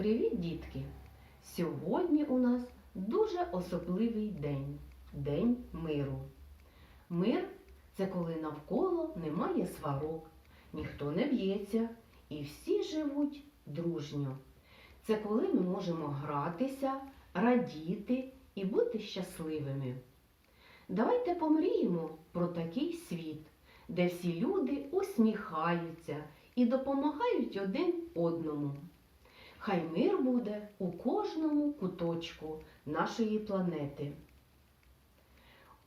Привіт, дітки! Сьогодні у нас дуже особливий день День миру. Мир це коли навколо немає сварок, ніхто не б'ється і всі живуть дружньо. Це коли ми можемо гратися, радіти і бути щасливими. Давайте помріємо про такий світ, де всі люди усміхаються і допомагають один одному. Хай мир буде у кожному куточку нашої планети.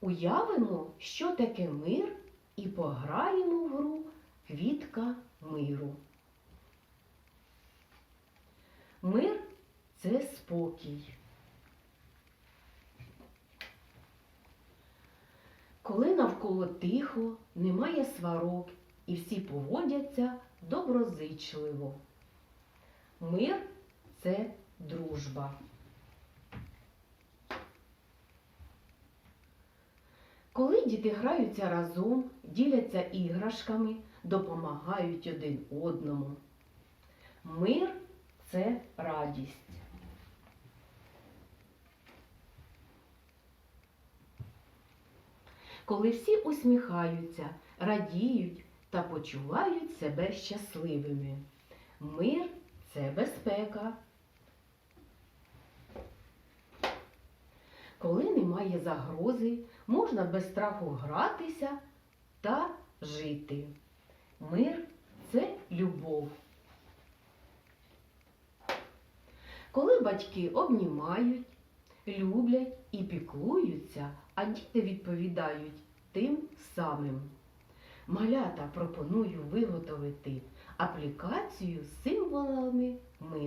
Уявимо, що таке мир, і пограємо в гру Квітка миру. Мир це спокій. Коли навколо тихо, немає сварок і всі поводяться доброзичливо. Мир це дружба. Коли діти граються разом, діляться іграшками, допомагають один одному. Мир це радість. Коли всі усміхаються, радіють та почувають себе щасливими. Мир це безпека. Коли немає загрози, можна без страху гратися та жити. Мир це любов. Коли батьки обнімають, люблять і піклуються, а діти відповідають тим самим. Малята пропоную виготовити аплікацію з символами миру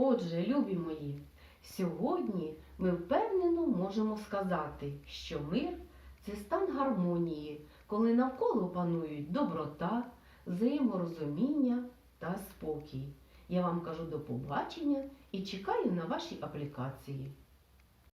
Отже, любі мої, сьогодні ми впевнено можемо сказати, що мир це стан гармонії, коли навколо панують доброта, взаєморозуміння та спокій. Я вам кажу до побачення і чекаю на ваші аплікації.